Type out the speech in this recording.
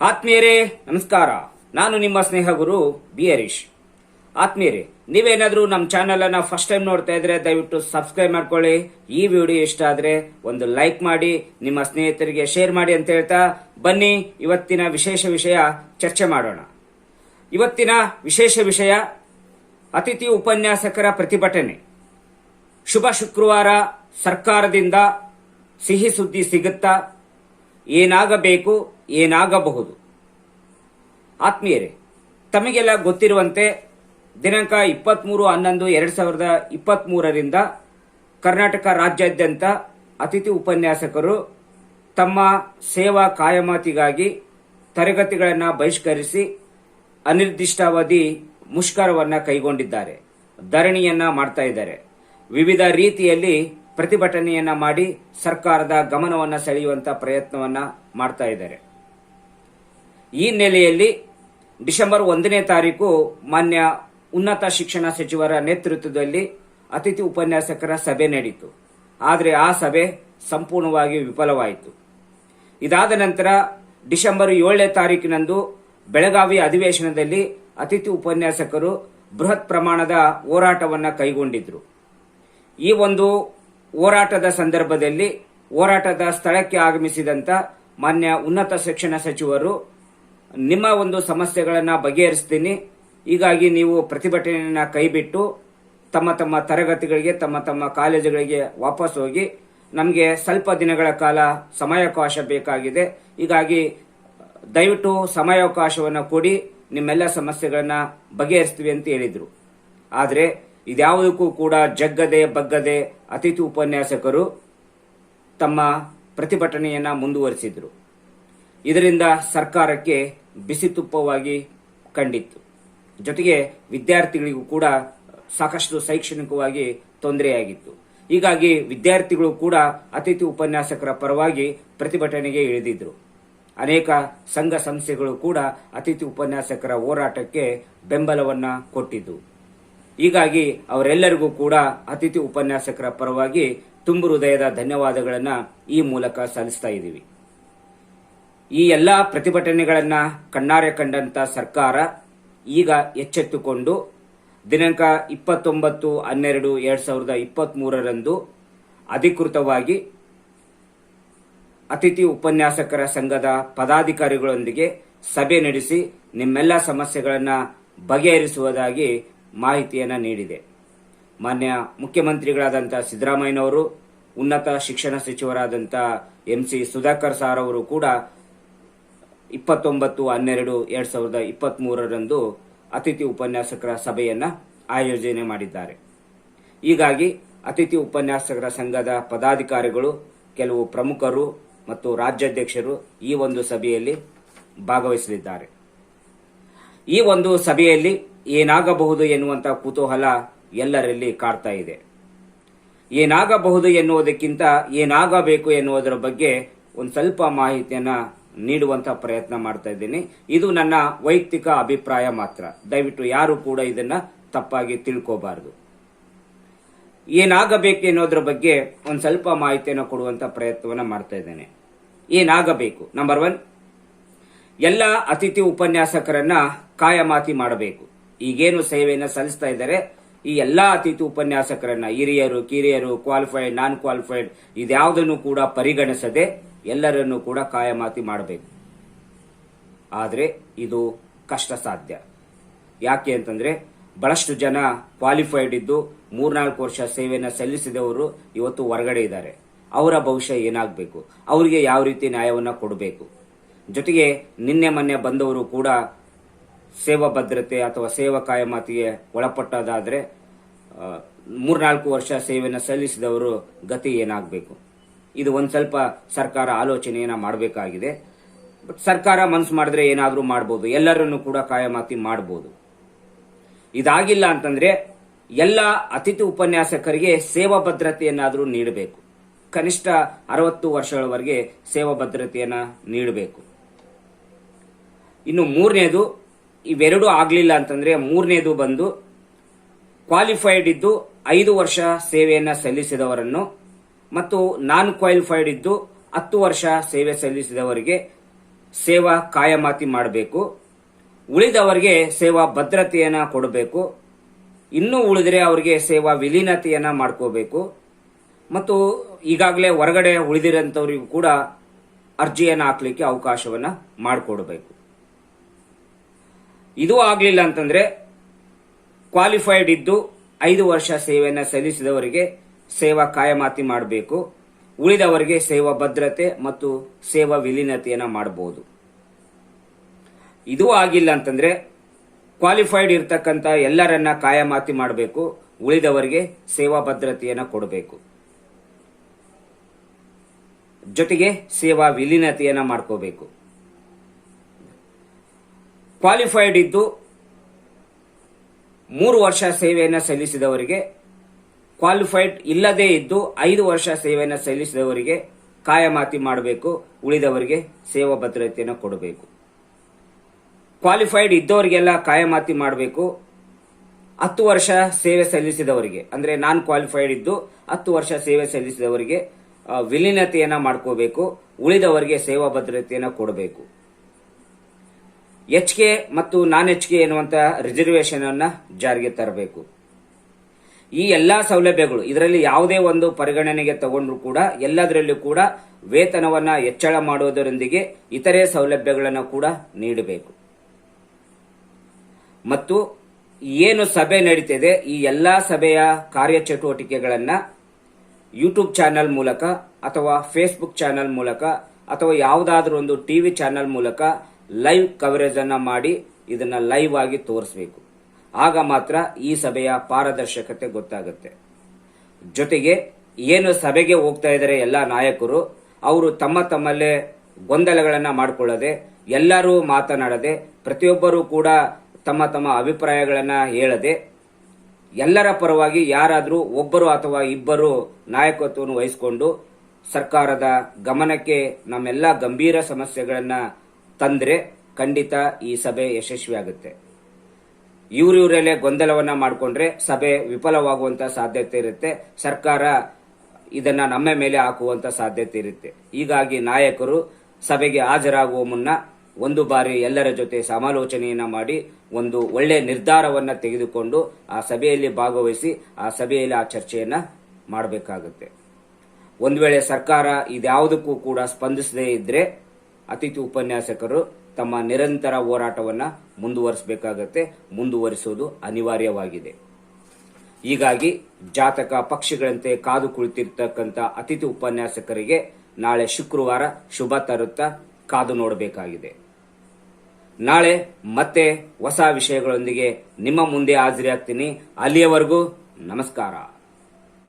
ಆತ್ಮೀಯರೇ, ನಮಸ್ಕಾರ. ನಾನು ನಿಮ್ಮ ಸ್ನೇಹ ಗುರು ಬಿ. ಹರೀಶ್. ಆತ್ಮೀಯರೇ, ನೀವೇನಾದರೂ ನಮ್ಮ ಚಾನೆಲ್ ಅನ್ನ ಫಸ್ಟ್ ಟೈಮ್ ನೋಡ್ತಾ ಇದ್ರೆ ದಯವಿಟ್ಟು ಸಬ್ಸ್ಕ್ರೈಬ್ ಮಾಡ್ಕೊಳ್ಳಿ. ಈ ವಿಡಿಯೋ ಇಷ್ಟ ಆದ್ರೆ ಒಂದು ಲೈಕ್ ಮಾಡಿ, ನಿಮ್ಮ ಸ್ನೇಹಿತರಿಗೆ ಶೇರ್ ಮಾಡಿ ಅಂತ ಹೇಳ್ತಾ ಬನ್ನಿ, ಇವತ್ತಿನ ವಿಶೇಷ ವಿಷಯ ಚರ್ಚೆ ಮಾಡೋಣ. ಇವತ್ತಿನ ವಿಶೇಷ ವಿಷಯ ಅತಿಥಿ ಉಪನ್ಯಾಸಕರ ಪ್ರತಿಭಟನೆ. ಶುಭ ಶುಕ್ರವಾರ, ಸರ್ಕಾರದಿಂದ ಸಿಹಿ ಸುದ್ದಿ ಸಿಗುತ್ತಾ, ಏನಾಗಬೇಕು ಏನಾಗಬಹುದು? ಆತ್ಮೀಯರೇ, ತಮಗೆಲ್ಲ ಗೊತ್ತಿರುವಂತೆ ದಿನಾಂಕ ಇಪ್ಪತ್ತ್ಮೂರು ಹನ್ನೊಂದು ಎರಡು ಸಾವಿರದ ಇಪ್ಪತ್ತ್ಮೂರರಿಂದ ಕರ್ನಾಟಕ ರಾಜ್ಯಾದ್ಯಂತ ಅತಿಥಿ ಉಪನ್ಯಾಸಕರು ತಮ್ಮ ಸೇವಾ ಕಾಯಮಾತಿಗಾಗಿ ತರಗತಿಗಳನ್ನು ಬಹಿಷ್ಕರಿಸಿ ಅನಿರ್ದಿಷ್ಟಾವಧಿ ಮುಷ್ಕರವನ್ನು ಕೈಗೊಂಡಿದ್ದಾರೆ, ಧರಣಿಯನ್ನು ಮಾಡ್ತಾ ಇದ್ದಾರೆ. ವಿವಿಧ ರೀತಿಯಲ್ಲಿ ಪ್ರತಿಭಟನೆಯನ್ನ ಮಾಡಿ ಸರ್ಕಾರದ ಗಮನವನ್ನು ಸೆಳೆಯುವಂಥ ಪ್ರಯತ್ನವನ್ನ ಮಾಡ್ತಾ ಇದ್ದಾರೆ. ಈ ನೆಲೆಯಲ್ಲಿ ಡಿಸೆಂಬರ್ ಒಂದನೇ ತಾರೀಕು ಮಾನ್ಯ ಉನ್ನತ ಶಿಕ್ಷಣ ಸಚಿವರ ನೇತೃತ್ವದಲ್ಲಿ ಅತಿಥಿ ಉಪನ್ಯಾಸಕರ ಸಭೆ ನಡೆಯಿತು. ಆದರೆ ಆ ಸಭೆ ಸಂಪೂರ್ಣವಾಗಿ ವಿಫಲವಾಯಿತು. ಇದಾದ ನಂತರ ಡಿಸೆಂಬರ್ ಏಳನೇ ತಾರೀಕಿನಂದು ಬೆಳಗಾವಿ ಅಧಿವೇಶನದಲ್ಲಿ ಅತಿಥಿ ಉಪನ್ಯಾಸಕರು ಬೃಹತ್ ಪ್ರಮಾಣದ ಹೋರಾಟವನ್ನು ಕೈಗೊಂಡಿದ್ದರು ಈ ಒಂದು ಹೋರಾಟದ ಸಂದರ್ಭದಲ್ಲಿ ಹೋರಾಟದ ಸ್ಥಳಕ್ಕೆ ಆಗಮಿಸಿದಂತ ಮಾನ್ಯ ಉನ್ನತ ಶಿಕ್ಷಣ ಸಚಿವರು ನಿಮ್ಮ ಒಂದು ಸಮಸ್ಯೆಗಳನ್ನ ಬಗೆಹರಿಸ್ತೀನಿ. ಹೀಗಾಗಿ ನೀವು ಪ್ರತಿಭಟನೆಯನ್ನ ಕೈಬಿಟ್ಟು ತಮ್ಮ ತಮ್ಮ ತರಗತಿಗಳಿಗೆ, ತಮ್ಮ ತಮ್ಮ ಕಾಲೇಜುಗಳಿಗೆ ವಾಪಸ್ ಹೋಗಿ ನಮಗೆ ಸ್ವಲ್ಪ ದಿನಗಳ ಕಾಲ ಸಮಯಾವಕಾಶ ಬೇಕಾಗಿದೆ. ಹೀಗಾಗಿ ದಯವಿಟ್ಟು ಸಮಯಾವಕಾಶವನ್ನು ಕೊಡಿ. ನಿಮ್ಮೆಲ್ಲ ಸಮಸ್ಯೆಗಳನ್ನ ಬಗೆಹರಿಸ್ತೀವಿ ಅಂತ ಹೇಳಿದರು. ಆದರೆ ಇದ್ಯಾವುದಕ್ಕೂ ಕೂಡ ಜಗ್ಗದೆ ಬಗ್ಗದೆ ಅತಿಥಿ ಉಪನ್ಯಾಸಕರು ತಮ್ಮ ಪ್ರತಿಭಟನೆಯನ್ನ ಮುಂದುವರಿಸಿದ್ರು. ಇದರಿಂದ ಸರ್ಕಾರಕ್ಕೆ ಬಿಸಿ ತುಪ್ಪವಾಗಿ ಕಂಡಿತ್ತು. ಜೊತೆಗೆ ವಿದ್ಯಾರ್ಥಿಗಳಿಗೂ ಕೂಡ ಸಾಕಷ್ಟು ಶೈಕ್ಷಣಿಕವಾಗಿ ತೊಂದರೆಯಾಗಿತ್ತು. ಹೀಗಾಗಿ ವಿದ್ಯಾರ್ಥಿಗಳು ಕೂಡ ಅತಿಥಿ ಉಪನ್ಯಾಸಕರ ಪರವಾಗಿ ಪ್ರತಿಭಟನೆಗೆ ಇಳಿದಿದ್ರು. ಅನೇಕ ಸಂಘ ಸಂಸ್ಥೆಗಳು ಕೂಡ ಅತಿಥಿ ಉಪನ್ಯಾಸಕರ ಹೋರಾಟಕ್ಕೆ ಬೆಂಬಲವನ್ನ ಕೊಟ್ಟಿದ್ದು. ಹೀಗಾಗಿ ಅವರೆಲ್ಲರಿಗೂ ಕೂಡ ಅತಿಥಿ ಉಪನ್ಯಾಸಕರ ಪರವಾಗಿ ತುಂಬು ಹೃದಯದ ಧನ್ಯವಾದಗಳನ್ನು ಈ ಮೂಲಕ ಸಲ್ಲಿಸ್ತಾ ಇದ್ದೀವಿ. ಈ ಎಲ್ಲ ಪ್ರತಿಭಟನೆಗಳನ್ನು ಕಣ್ಣಾರೆ ಕಂಡಂತ ಸರ್ಕಾರ ಈಗ ಎಚ್ಚೆತ್ತುಕೊಂಡು ದಿನಾಂಕ ಇಪ್ಪತ್ತೊಂಬತ್ತು ಹನ್ನೆರಡು ಎರಡು ಸಾವಿರದ ಇಪ್ಪತ್ತ್ಮೂರರಂದು ಅಧಿಕೃತವಾಗಿ ಅತಿಥಿ ಉಪನ್ಯಾಸಕರ ಸಂಘದ ಪದಾಧಿಕಾರಿಗಳೊಂದಿಗೆ ಸಭೆ ನಡೆಸಿ ನಿಮ್ಮೆಲ್ಲ ಸಮಸ್ಯೆಗಳನ್ನು ಬಗೆಹರಿಸುವುದಾಗಿ ಮಾಹಿತಿಯನ್ನು ನೀಡಿದೆ. ಮಾನ್ಯ ಮುಖ್ಯಮಂತ್ರಿಗಳಾದಂಥ ಸಿದ್ದರಾಮಯ್ಯನವರು, ಉನ್ನತ ಶಿಕ್ಷಣ ಸಚಿವರಾದಂಥ ಎಂ ಸಿ ಸುಧಾಕರ್ ಸಾರ್ ಅವರು ಕೂಡ ಇಪ್ಪತ್ತೊಂಬತ್ತು, ಹನ್ನೆರಡು, ಎರಡ್ ಸಾವಿರದ ಇಪ್ಪತ್ತ್ ಮೂರರಂದು ಅತಿಥಿ ಉಪನ್ಯಾಸಕರ ಸಭೆಯನ್ನ ಆಯೋಜನೆ ಮಾಡಿದ್ದಾರೆ. ಹೀಗಾಗಿ ಅತಿಥಿ ಉಪನ್ಯಾಸಕರ ಸಂಘದ ಪದಾಧಿಕಾರಿಗಳು, ಕೆಲವು ಪ್ರಮುಖರು ಮತ್ತು ರಾಜ್ಯಾಧ್ಯಕ್ಷರು ಈ ಒಂದು ಸಭೆಯಲ್ಲಿ ಭಾಗವಹಿಸಲಿದ್ದಾರೆ. ಈ ಒಂದು ಸಭೆಯಲ್ಲಿ ಏನಾಗಬಹುದು ಎನ್ನುವಂಥ ಕುತೂಹಲ ಎಲ್ಲರಲ್ಲಿ ಕಾಡ್ತಾ ಇದೆ. ಏನಾಗಬಹುದು ಎನ್ನುವುದಕ್ಕಿಂತ ಏನಾಗಬೇಕು ಎನ್ನುವುದರ ಬಗ್ಗೆ ಒಂದು ಸ್ವಲ್ಪ ಮಾಹಿತಿಯನ್ನ ನೀಡುವಂತ ಪ್ರಯತ್ನ ಮಾಡ್ತಾ ಇದ್ದೀನಿ. ಇದು ನನ್ನ ವೈಯಕ್ತಿಕ ಅಭಿಪ್ರಾಯ ಮಾತ್ರ. ದಯವಿಟ್ಟು ಯಾರು ಕೂಡ ಇದನ್ನ ತಪ್ಪಾಗಿ ತಿಳ್ಕೋಬಾರದು. ಏನಾಗಬೇಕು ಅನ್ನೋದ್ರ ಬಗ್ಗೆ ಒಂದು ಸ್ವಲ್ಪ ಮಾಹಿತಿಯನ್ನು ಕೊಡುವಂತ ಪ್ರಯತ್ನವನ್ನ ಮಾಡ್ತಾ ಇದ್ದೇನೆ. ಏನಾಗಬೇಕು? ನಂಬರ್ ಒನ್ ಎಲ್ಲ ಅತಿಥಿ ಉಪನ್ಯಾಸಕರನ್ನ ಕಾಯಮಾತಿ ಮಾಡಬೇಕು. ಈಗೇನು ಸೇವೆಯನ್ನು ಸಲ್ಲಿಸ್ತಾ ಇದ್ದಾರೆ, ಈ ಎಲ್ಲಾ ಅತಿಥಿ ಉಪನ್ಯಾಸಕರನ್ನ ಹಿರಿಯರು, ಕಿರಿಯರು ಕ್ವಾಲಿಫೈಡ್ ನಾನ್ ಕ್ವಾಲಿಫೈಡ್ ಇದ್ಯಾವುದನ್ನು ಕೂಡ ಪರಿಗಣಿಸದೆ ಎಲ್ಲರನ್ನು ಕೂಡ ಕಾಯಮಾತಿ ಮಾಡಬೇಕು. ಆದರೆ ಇದು ಕಷ್ಟ ಸಾಧ್ಯ ಯಾಕೆ ಅಂತಂದ್ರೆ ಬಹಳಷ್ಟು ಜನ ಕ್ವಾಲಿಫೈಡ್ ಇದ್ದು ಮೂರ್ನಾಲ್ಕು ವರ್ಷ ಸೇವೆಯನ್ನು ಸಲ್ಲಿಸಿದವರು ಇವತ್ತು ಹೊರಗಡೆ ಇದ್ದಾರೆ. ಅವರ ಭವಿಷ್ಯ ಏನಾಗಬೇಕು? ಅವರಿಗೆ ಯಾವ ರೀತಿ ನ್ಯಾಯವನ್ನು ಕೊಡಬೇಕು? ಜೊತೆಗೆ ನಿನ್ನೆ ಮೊನ್ನೆ ಬಂದವರು ಕೂಡ ಸೇವಾ ಭದ್ರತೆ ಅಥವಾ ಸೇವಾ ಕಾಯಮಾತಿಗೆ ಒಳಪಟ್ಟದಾದರೆ ಮೂರ್ನಾಲ್ಕು ವರ್ಷ ಸೇವೆಯನ್ನು ಸಲ್ಲಿಸಿದವರು ಗತಿ ಏನಾಗಬೇಕು? ಇದು ಒಂದು ಸ್ವಲ್ಪ ಸರ್ಕಾರ ಆಲೋಚನೆಯನ್ನ ಮಾಡಬೇಕಾಗಿದೆ. ಬಟ್ ಸರ್ಕಾರ ಮನಸ್ಸು ಮಾಡಿದ್ರೆ ಏನಾದರೂ ಮಾಡ್ಬೋದು. ಎಲ್ಲರನ್ನು ಕೂಡ ಕಾಯಮಾತಿ ಮಾಡಬಹುದು ಇದಾಗಿಲ್ಲ ಅಂತಂದ್ರೆ ಎಲ್ಲ ಅತಿಥಿ ಉಪನ್ಯಾಸಕರಿಗೆ ಸೇವಾ ಭದ್ರತೆಯನ್ನಾದರೂ ನೀಡಬೇಕು. ಕನಿಷ್ಠ ಅರವತ್ತು ವರ್ಷಗಳವರೆಗೆ ಸೇವಾ ಭದ್ರತೆಯನ್ನ ನೀಡಬೇಕು. ಇನ್ನು ಮೂರನೇದು, ಇವೆರಡೂ ಆಗಲಿಲ್ಲ ಅಂತಂದ್ರೆ ಮೂರನೇದು ಬಂದು ಕ್ವಾಲಿಫೈಡ್ ಇದ್ದು ಐದು ವರ್ಷ ಸೇವೆಯನ್ನ ಸಲ್ಲಿಸಿದವರನ್ನು ಮತ್ತು ನಾನ್ ಕ್ವಾಲಿಫೈಡ್ ಇದ್ದು ಹತ್ತು ವರ್ಷ ಸೇವೆ ಸಲ್ಲಿಸಿದವರಿಗೆ ಸೇವಾ ಕಾಯಮಾತಿ ಮಾಡಬೇಕು. ಉಳಿದವರಿಗೆ ಸೇವಾ ಭದ್ರತೆಯನ್ನು ಕೊಡಬೇಕು. ಇನ್ನೂ ಉಳಿದರೆ ಅವರಿಗೆ ಸೇವಾ ವಿಲೀನತೆಯನ್ನು ಮಾಡ್ಕೋಬೇಕು. ಮತ್ತು ಈಗಾಗಲೇ ಹೊರಗಡೆ ಉಳಿದಿರೋಂಥವ್ರಿಗೂ ಕೂಡ ಅರ್ಜಿಯನ್ನು ಹಾಕಲಿಕ್ಕೆ ಅವಕಾಶವನ್ನು ಮಾಡಿಕೊಡಬೇಕು. ಇದು ಆಗಲಿಲ್ಲ ಅಂತಂದರೆ ಕ್ವಾಲಿಫೈಡ್ ಇದ್ದು ಐದು ವರ್ಷ ಸೇವೆಯನ್ನು ಸಲ್ಲಿಸಿದವರಿಗೆ ಸೇವಾ ಕಾಯಮಾತಿ ಮಾಡಬೇಕು. ಉಳಿದವರಿಗೆ ಸೇವಾ ಭದ್ರತೆ ಮತ್ತು ಸೇವಾ ವಿಲೀನತೆಯನ್ನು ಮಾಡಬಹುದು ಇದು ಆಗಿಲ್ಲ ಅಂತಂದ್ರೆ ಕ್ವಾಲಿಫೈಡ್ ಇರ್ತಕ್ಕಂಥ ಎಲ್ಲರನ್ನ ಕಾಯಮಾತಿ ಮಾಡಬೇಕು. ಉಳಿದವರಿಗೆ ಸೇವಾ ಭದ್ರತೆಯನ್ನ ಕೊಡಬೇಕು. ಜೊತೆಗೆ ಸೇವಾ ವಿಲೀನತೆಯನ್ನ ಮಾಡ್ಕೋಬೇಕು. ಕ್ವಾಲಿಫೈಡ್ ಇದ್ದು ಮೂರು ವರ್ಷ ಸೇವೆಯನ್ನು ಸಲ್ಲಿಸಿದವರಿಗೆ ಕ್ವಾಲಿಫೈಡ್ ಇಲ್ಲದೇ ಇದ್ದು ಐದು ವರ್ಷ ಸೇವೆಯನ್ನು ಸಲ್ಲಿಸಿದವರಿಗೆ ಕಾಯಮಾತಿ ಮಾಡಬೇಕು, ಉಳಿದವರಿಗೆ ಸೇವಾ ಭದ್ರತೆಯನ್ನು ಕೊಡಬೇಕು. ಕ್ವಾಲಿಫೈಡ್ ಇದ್ದವರಿಗೆಲ್ಲ ಕಾಯಮಾತಿ ಮಾಡಬೇಕು. ಹತ್ತು ವರ್ಷ ಸೇವೆ ಸಲ್ಲಿಸಿದವರಿಗೆ, ಅಂದರೆ ನಾನ್ ಕ್ವಾಲಿಫೈಡ್ ಇದ್ದು ಹತ್ತು ವರ್ಷ ಸೇವೆ ಸಲ್ಲಿಸಿದವರಿಗೆ ವಿಲೀನತೆಯನ್ನು ಮಾಡ್ಕೋಬೇಕು, ಉಳಿದವರಿಗೆ ಸೇವಾ ಭದ್ರತೆಯನ್ನು ಕೊಡಬೇಕು. ಎಚ್ ಕೆ ಮತ್ತು ನಾನ್ ಎಚ್ ಕೆ ಎನ್ನುವಂಥ ರಿಸರ್ವೇಶನ್ ಅನ್ನ ಜಾರಿಗೆ ತರಬೇಕು. ಈ ಎಲ್ಲಾ ಸೌಲಭ್ಯಗಳು, ಇದರಲ್ಲಿ ಯಾವುದೇ ಒಂದು ಪರಿಗಣನೆಗೆ ತಗೊಂಡ್ರು ಕೂಡ, ಎಲ್ಲದರಲ್ಲೂ ಕೂಡ ವೇತನವನ್ನ ಹೆಚ್ಚಳ ಮಾಡುವುದರೊಂದಿಗೆ ಇತರೆ ಸೌಲಭ್ಯಗಳನ್ನು ಕೂಡ ನೀಡಬೇಕು. ಮತ್ತು ಏನು ಸಭೆ ನಡೀತಿದೆ, ಈ ಎಲ್ಲಾ ಸಭೆಯ ಕಾರ್ಯಚಟುವಟಿಕೆಗಳನ್ನ ಯೂಟ್ಯೂಬ್ ಚಾನೆಲ್ ಮೂಲಕ ಅಥವಾ ಫೇಸ್ಬುಕ್ ಚಾನೆಲ್ ಮೂಲಕ ಅಥವಾ ಯಾವುದಾದ್ರೂ ಒಂದು ಟಿವಿ ಚಾನೆಲ್ ಮೂಲಕ ಲೈವ್ ಕವರೇಜ್ ಅನ್ನ ಮಾಡಿ ಇದನ್ನ ಲೈವ್ ಆಗಿ ತೋರಿಸಬೇಕು. ಆಗ ಮಾತ್ರ ಈ ಸಭೆಯ ಪಾರದರ್ಶಕತೆ ಗೊತ್ತಾಗುತ್ತೆ. ಜೊತೆಗೆ ಏನು ಸಭೆಗೆ ಹೋಗ್ತಾ ಇದ್ದಾರೆ ಎಲ್ಲ ನಾಯಕರು, ಅವರು ತಮ್ಮ ತಮ್ಮಲ್ಲೇ ಗೊಂದಲಗಳನ್ನು ಮಾಡಿಕೊಳ್ಳದೆ, ಎಲ್ಲರೂ ಮಾತನಾಡದೆ, ಪ್ರತಿಯೊಬ್ಬರೂ ಕೂಡ ತಮ್ಮ ತಮ್ಮ ಅಭಿಪ್ರಾಯಗಳನ್ನು ಹೇಳದೆ, ಎಲ್ಲರ ಪರವಾಗಿ ಯಾರಾದರೂ ಒಬ್ಬರು ಅಥವಾ ಇಬ್ಬರು ನಾಯಕತ್ವವನ್ನು ವಹಿಸಿಕೊಂಡು ಸರ್ಕಾರದ ಗಮನಕ್ಕೆ ನಮ್ಮೆಲ್ಲ ಗಂಭೀರ ಸಮಸ್ಯೆಗಳನ್ನು ತಂದ್ರೆ ಖಂಡಿತ ಈ ಸಭೆ ಯಶಸ್ವಿಯಾಗುತ್ತೆ. ಇವ್ರ ಇವರಲ್ಲೇ ಗೊಂದಲವನ್ನ ಮಾಡಿಕೊಂಡ್ರೆ ಸಭೆ ವಿಫಲವಾಗುವಂತ ಸಾಧ್ಯತೆ ಇರುತ್ತೆ. ಸರ್ಕಾರ ಇದನ್ನ ನಮ್ಮ ಮೇಲೆ ಹಾಕುವಂತ ಸಾಧ್ಯತೆ ಇರುತ್ತೆ. ಹೀಗಾಗಿ ನಾಯಕರು ಸಭೆಗೆ ಹಾಜರಾಗುವ ಮುನ್ನ ಒಂದು ಬಾರಿ ಎಲ್ಲರ ಜೊತೆ ಸಮಾಲೋಚನೆಯನ್ನ ಮಾಡಿ ಒಂದು ಒಳ್ಳೆ ನಿರ್ಧಾರವನ್ನ ತೆಗೆದುಕೊಂಡು ಆ ಸಭೆಯಲ್ಲಿ ಭಾಗವಹಿಸಿ ಆ ಸಭೆಯಲ್ಲಿ ಆ ಚರ್ಚೆಯನ್ನ ಮಾಡಬೇಕಾಗುತ್ತೆ. ಒಂದು ವೇಳೆ ಸರ್ಕಾರ ಇದ್ಯಾವುದಕ್ಕೂ ಕೂಡ ಸ್ಪಂದಿಸದೇ ಇದ್ರೆ ಅತಿಥಿ ಉಪನ್ಯಾಸಕರು ತಮ್ಮ ನಿರಂತರ ಹೋರಾಟವನ್ನು ಮುಂದುವರಿಸಬೇಕಾಗತ್ತೆ, ಮುಂದುವರಿಸುವುದು ಅನಿವಾರ್ಯವಾಗಿದೆ. ಹೀಗಾಗಿ ಜಾತಕ ಪಕ್ಷಿಗಳಂತೆ ಕಾದು ಕುಳಿತಿರ್ತಕ್ಕಂಥ ಅತಿಥಿ ಉಪನ್ಯಾಸಕರಿಗೆ ನಾಳೆ ಶುಕ್ರವಾರ ಶುಭ ತರುತ್ತಾ ಕಾದು ನೋಡಬೇಕಾಗಿದೆ. ನಾಳೆ ಮತ್ತೆ ಹೊಸ ವಿಷಯಗಳೊಂದಿಗೆ ನಿಮ್ಮ ಮುಂದೆ ಹಾಜರಿಯಾಗ್ತೀನಿ ಅಲ್ಲಿಯವರೆಗೂ ನಮಸ್ಕಾರ.